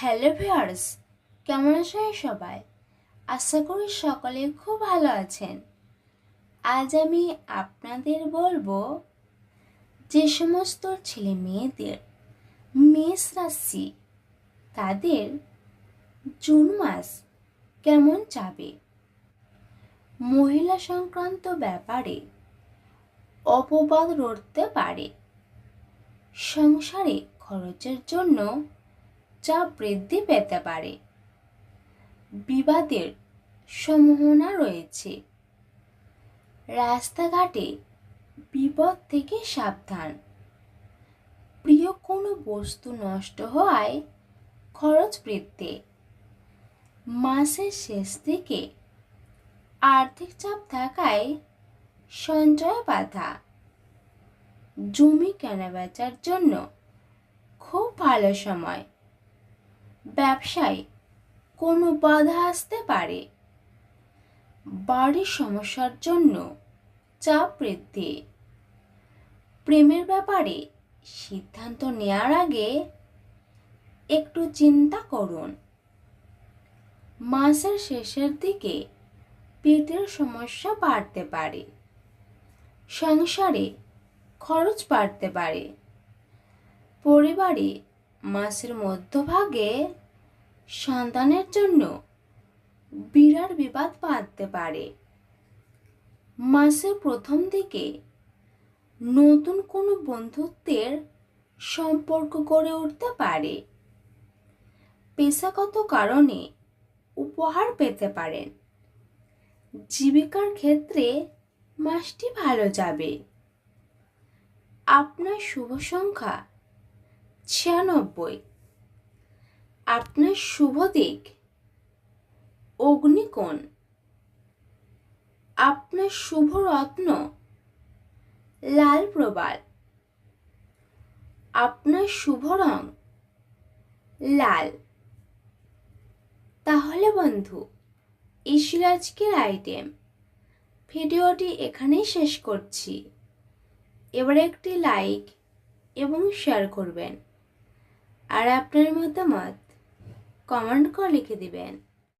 Hello viewers কেমন আছেন সবাই? আশা করি সকলে খুব ভালো আছেন। আজ আমি আপনাদের বলব যে সমস্ত ছেলে মেয়েদের মেষ রাশি, তাদের জুন মাস কেমন যাবে? মহিলা সংক্রান্ত ব্যাপারে অপবাদ রড়তে পারে। সংসারে খরচের জন্য চাপ বৃদ্ধি পেতে পারে। বিবাদের সম্ভাবনা রয়েছে। রাস্তাঘাটে বিপদ থেকে সাবধান। প্রিয় কোনো বস্তু নষ্ট হওয়ায় খরচ বৃদ্ধি। মাসের শেষ দিকে আর্থিক চাপ থাকায় সঞ্চয় বাধা। জমি কেনাবেচার জন্য খুব ভালো সময়। ব্যবসায় কোনো বাধা আসতে পারে। বাড়ির সমস্যার জন্য চাপ বৃদ্ধি। প্রেমের ব্যাপারে সিদ্ধান্ত নেওয়ার আগে একটু চিন্তা করুন। মাসের শেষের দিকে পেটের সমস্যা বাড়তে পারে। সংসারে খরচ বাড়তে পারে। পরিবারে মাসের মধ্যভাগে সন্তানের জন্য বিরাট বিবাদ বাঁধতে পারে। মাসের প্রথম দিকে নতুন কোনো বন্ধুত্বের সম্পর্ক গড়ে উঠতে পারে। পেশাগত কারণে উপহার পেতে পারেন। জীবিকার ক্ষেত্রে মাসটি ভালো যাবে। আপনার শুভ সংখ্যা ছিয়ানব্বই। আপনার শুভ দিক। অগ্নিকোণ। আপনার শুভ রত্ন। লাল প্রবাল। আপনার শুভ রং লাল। তাহলে বন্ধু এই আজকের আইটেম ভিডিওটি এখানেই শেষ করছি। এবার একটি লাইক এবং শেয়ার করবেন। আর আপনার মতামত কমেন্ট করে লিখে দিবেন।